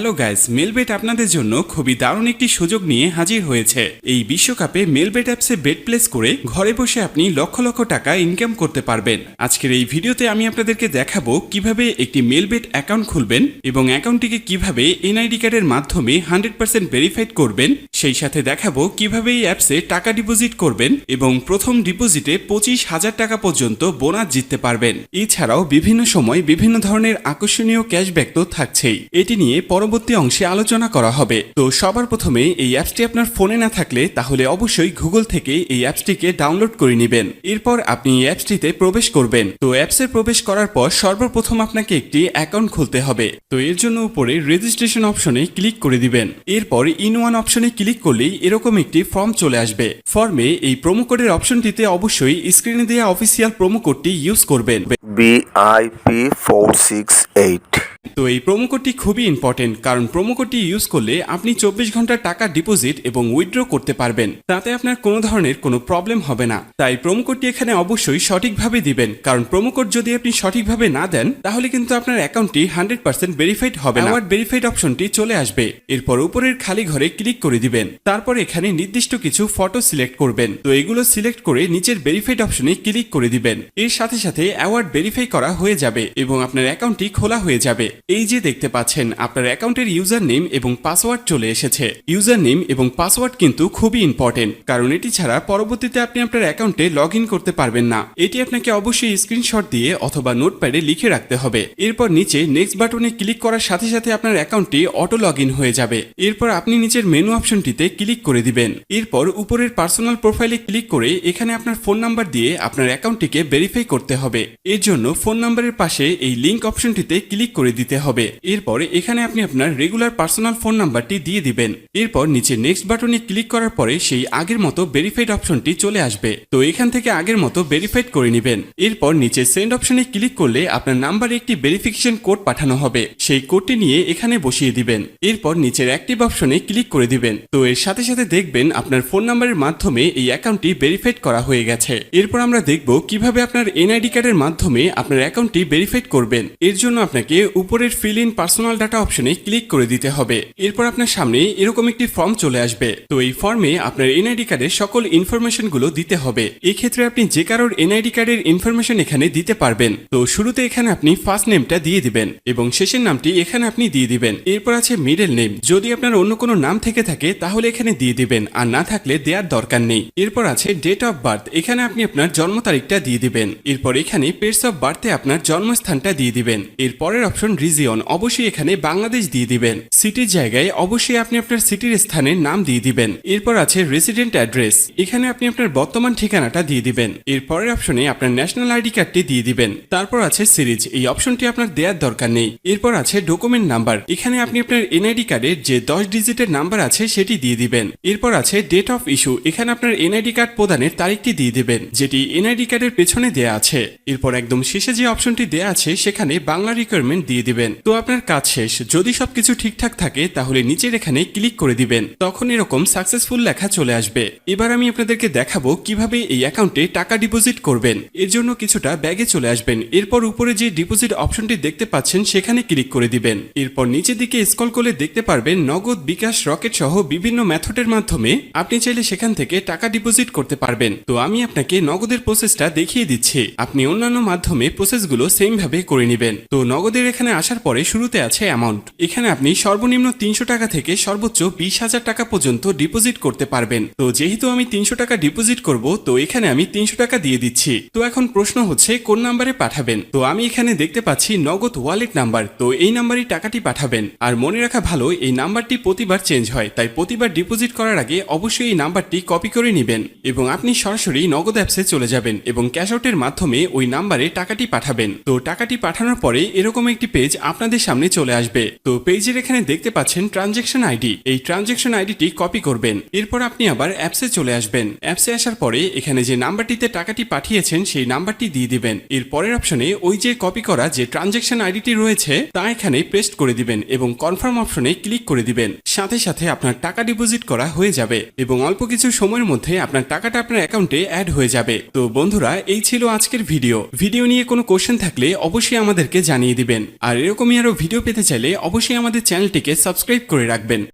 Hello guys Melbet আপনাদের জন্য খুবই দারুণ একটি সুযোগ নিয়ে হাজির হয়েছে। এই বিশ্বকাপে মেলবেট অ্যাপসে বেট প্লেস করে ঘরে বসে আপনি লক্ষ লক্ষ টাকা ইনকাম করতে পারবেন। আজকের এই ভিডিওতে আমি আপনাদেরকে দেখাবো কীভাবে একটি মেলবেট অ্যাকাউন্ট খুলবেন এবং অ্যাকাউন্টটিকে কীভাবে এনআইডি কার্ডের মাধ্যমে হান্ড্রেড পার্সেন্ট ভেরিফাইড করবেন। সেই সাথে দেখাবো কীভাবে এই অ্যাপসে টাকা ডিপোজিট করবেন এবং প্রথম ডিপোজিটে পঁচিশ হাজার টাকা পর্যন্ত বোনাস জিততে পারবেন। এছাড়াও বিভিন্ন সময় বিভিন্ন ধরনের আকর্ষণীয় ক্যাশব্যাক তো থাকছেই। এটি নিয়ে পরবর্তী অংশে আলোচনা করা হবে। তো সবার প্রথমে এই অ্যাপসটি আপনার ফোনে না থাকলে তাহলে অবশ্যই গুগল থেকে এই অ্যাপসটিকে ডাউনলোড করে নেবেন। এরপর আপনি এই অ্যাপসটিতে প্রবেশ করবেন। তো অ্যাপসে প্রবেশ করার পর সর্বপ্রথম আপনাকে একটি অ্যাকাউন্ট খুলতে হবে। তো এর জন্য উপরে রেজিস্ট্রেশন অপশনে ক্লিক করে দিবেন। এরপর ইন ওয়ান অপশনে ক্লিক করলেই এরকম একটি ফর্ম চলে আসবে। ফর্মে এই প্রোমো কোডের অপশনটিতে অবশ্যই স্ক্রিনে দেওয়া অফিসিয়াল প্রোমো কোডটি ইউজ করবেন। BIP four six eight. তো এই প্রোমো কোডটি খুবই ইম্পর্টেন্ট কারণ প্রোমো কোডটি ইউজ করলে আপনি চব্বিশ ঘণ্টা টাকা ডিপোজিট এবং উইথড্র করতে পারবেন। তাতে আপনার কোনো ধরনের কোনো প্রবলেম হবে না। তাই প্রোমো কোডটি এখানে অবশ্যই সঠিকভাবে দিবেন। কারণ প্রোমো কোড যদি আপনি সঠিকভাবে না দেন, তাহলে কিন্তু আপনার অ্যাকাউন্টটি হান্ড্রেড পার্সেন্ট ভেরিফাইড হবে না। ভেরিফাইড অপশনটি চলে আসবে। এরপর উপরের খালি ঘরে ক্লিক করে দিবেন। তারপর এখানে নির্দিষ্ট কিছু ফটো সিলেক্ট করবেন। তো এগুলো সিলেক্ট করে নিচের ভেরিফাইড অপশনে ক্লিক করে দিবেন। এর সাথে সাথে অ্যাওয়ার্ড ভেরিফাই করা হয়ে যাবে এবং আপনার অ্যাকাউন্টটি খোলা হয়ে যাবে। এই যে দেখতে পাচ্ছেন, আপনার অ্যাকাউন্টের ইউজার নেম এবং পাসওয়ার্ড চলে এসেছে। ইউজার নেম এবং পাসওয়ার্ড কিন্তু খুবই ইম্পর্টেন্ট কারণ এটি ছাড়া পরবর্তীতে আপনি আপনার অ্যাকাউন্টে লগ করতে পারবেন না। এটি আপনাকে অবশ্যই স্ক্রিনশট দিয়ে অথবা নোটপ্যাডে লিখে রাখতে হবে। এরপর নিচে নেক্সট বাটনে ক্লিক করার সাথে সাথে আপনার অ্যাকাউন্টটি অটো লগ হয়ে যাবে। এরপর আপনি নিচের মেনু অপশনটিতে ক্লিক করে দিবেন। এরপর উপরের পার্সোনাল প্রোফাইলে ক্লিক করে এখানে আপনার ফোন নাম্বার দিয়ে আপনার অ্যাকাউন্টটিকে ভেরিফাই করতে হবে। এর জন্য ফোন নাম্বারের পাশে এই লিংক অপশনটিতে ক্লিক করে দিতে হবে। এরপর এখানে আপনি আপনার রেগুলার পার্সোনাল ফোন নাম্বারটি দিয়ে দিবেন। এরপর নিচে নেক্সট বাটনে ক্লিক করার পরে সেই আগের মতো ভেরিফাইড অপশনটি চলে আসবে। তো এখান থেকে আগের মতো ভেরিফাইড করে নেবেন। এরপর নিচে সেন্ড অপশনে ক্লিক করলে আপনার নাম্বারে একটি ভেরিফিকেশন কোড পাঠানো হবে। সেই কোডটি নিয়ে এখানে বসিয়ে দিবেন। এরপর নিচের অ্যাক্টিভ অপশনে ক্লিক করে দিবেন। তো এর সাথে সাথে দেখবেন আপনার ফোন নাম্বারের মাধ্যমে এই অ্যাকাউন্টটি ভেরিফাইড করা হয়ে গেছে। এরপর আমরা দেখব কীভাবে আপনার এনআইডি কার্ডের মাধ্যমে আপনার অ্যাকাউন্টটি ভেরিফাইড করবেন। এর জন্য আপনাকে উপরের ফিল ইন পার্সোনাল ডাটা অপশনে ক্লিক করে দিতে হবে। এরপর আপনার সামনে এরকম একটি ফর্ম চলে আসবে। তো এই ফর্মে আপনার এনআইডি কার্ডের সকল ইনফরমেশনগুলো দিতে হবে। এই ক্ষেত্রে আপনি যে কারোর এনআইডি কার্ডের ইনফরমেশন এখানে দিতে পারবেন। তো শুরুতে এখানে আপনি ফার্স্ট নেমটা দিয়ে দিবেন এবং শেষের নামটি এখানে আপনি দিয়ে দিবেন। এরপর আছে মিডল নেম যদি আপনার অন্য কোনো নাম থেকে থাকে, তাহলে এখানে দিয়ে দিবেন। আর না থাকলে দেওয়ার দরকার নেই। এরপর আছে ডেট অফ বার্থ এখানে আপনি আপনার জন্ম তারিখটা দিয়ে দিবেন। এরপর এখানে প্লেস অফ বার্থে আপনার জন্মস্থানটা দিয়ে দিবেন। এর পরের অপশন রিজিয়ন অবশ্যই এখানে বাংলাদেশ দিয়ে দিবেন। সিটির জায়গায় অবশ্যই আপনি আপনার সিটির স্থানের নাম দিয়ে দিবেন। এরপর আছে রেসিডেন্ট অ্যাড্রেস এখানে আপনি আপনার বর্তমান ঠিকানাটা দিয়ে দিবেন। এরপরের অপশনে আপনার ন্যাশনাল আইডি কার্ডটি দিয়ে দিবেন। তারপর আছে সিরিজ এই অপশনটি আপনার দেওয়ার দরকার নেই। এরপর আছে ডকুমেন্ট নাম্বার এখানে আপনি আপনার এনআইডি কার্ডের যে দশ ডিজিটের নাম্বার আছে, সেটি দিয়ে দিবেন। এরপর আছে ডেট অফ ইস্যু এখানে আপনার এনআইডি কার্ড প্রদানের তারিখটি দিয়ে দিবেন, যেটি এনআইডি কার্ডের পেছনে দেয়া আছে। এরপর একদম শেষে যে অপশনটি দেয়া আছে, সেখানে বাংলা রিকোয়ারমেন্ট দিয়ে দিবেন। তো আপনার কাজ শেষ। যদি সবকিছু ঠিকঠাক থাকে, তাহলে নিচের এখানে ক্লিক করে দিবেন। তখন এরকম সাকসেসফুল লেখা চলে আসবে। এবার আমি আপনাদেরকে দেখাবো কীভাবে এই অ্যাকাউন্টে টাকা ডিপোজিট করবেন। এর জন্য কিছুটা ব্যাগে চলে আসবেন। এরপর উপরে যে ডিপোজিট অপশনটি দেখতে পাচ্ছেন, সেখানে ক্লিক করে দিবেন। এরপর নিচের দিকে স্ক্রল করলে দেখতে পারবেন নগদ বিকাশ রকেট সহ বিভিন্ন মেথডের মাধ্যমে আপনি চাইলে সেখান থেকে টাকা ডিপোজিট করতে পারবেন। তো আমি আপনাকে নগদের প্রসেসটা দেখিয়ে দিচ্ছি। আপনি অন্যান্য মাধ্যমে প্রসেসগুলো সেম ভাবে করে নেবেন। তো নগদের এখানে আসার পরে শুরুতে আছে অ্যামাউন্ট এখানে আপনি সর্বনিম্ন তিনশো টাকা থেকে সর্বোচ্চ বিশ হাজার টাকা পর্যন্ত ডিপোজিট করতে পারবেন। তো যেহেতু আমি তিনশো টাকা ডিপোজিট করব, তো এখানে আমি তিনশো টাকা দিয়ে দিচ্ছি। তো এখন প্রশ্ন হচ্ছে, কোন নাম্বারে পাঠাবেন? তো আমি এখানে দেখতে পাচ্ছি নগদ ওয়ালেট নাম্বার তো এই নাম্বারই টাকাটি পাঠাবেন। আর মনে রাখা ভালো, এই নাম্বারটি প্রতিবার চেঞ্জ হয়, তাই প্রতিবার ডিপোজিট করার আগে অবশ্যই এই নাম্বারটি কপি করে নেবেন। এবং আপনি সরাসরি নগদ অ্যাপসে চলে যাবেন এবং ক্যাশ আউটের মাধ্যমে ওই নাম্বারে টাকাটি পাঠাবেন। তো টাকাটি পাঠানোর পরে এরকম একটি পেজ আপনাদের সামনে চলে আসবে। তো পেজের এখানে দেখতে পাচ্ছেন ট্রানজেকশন আইডি এই ট্রানজেকশন আইডিটি কপি করবেন। এরপর আপনি আবার অ্যাপসে চলে আসবেন। অ্যাপসে আসার পরে এখানে যে নাম্বারটিতে টাকাটি পাঠিয়েছেন, সেই নাম্বারটি দিয়ে দিবেন। এর পরের অপশনে ওই যে কপি করা যে ট্রানজেকশন আইডিটি রয়েছে, তা এখানে পেস্ট করে দিবেন এবং কনফার্ম অপশনে ক্লিক করে দিবেন। সাথে সাথে আপনার টাকা ডিপোজিট করা হয়ে যাবে এবং অল্প কিছু সময়ের মধ্যে আপনার টাকাটা আপনার অ্যাকাউন্টে অ্যাড হয়ে যাবে। তো বন্ধুরা, এই ছিল আজকের ভিডিও ভিডিও নিয়ে কোনো কোশ্চেন থাকলে অবশ্যই আমাদেরকে জানিয়ে দিবেন। আর এরকমই আরও ভিডিও পেতে চাইলে অবশ্যই আমাদের চ্যানেলটিকে সাবস্ক্রাইব করে রাখবেন।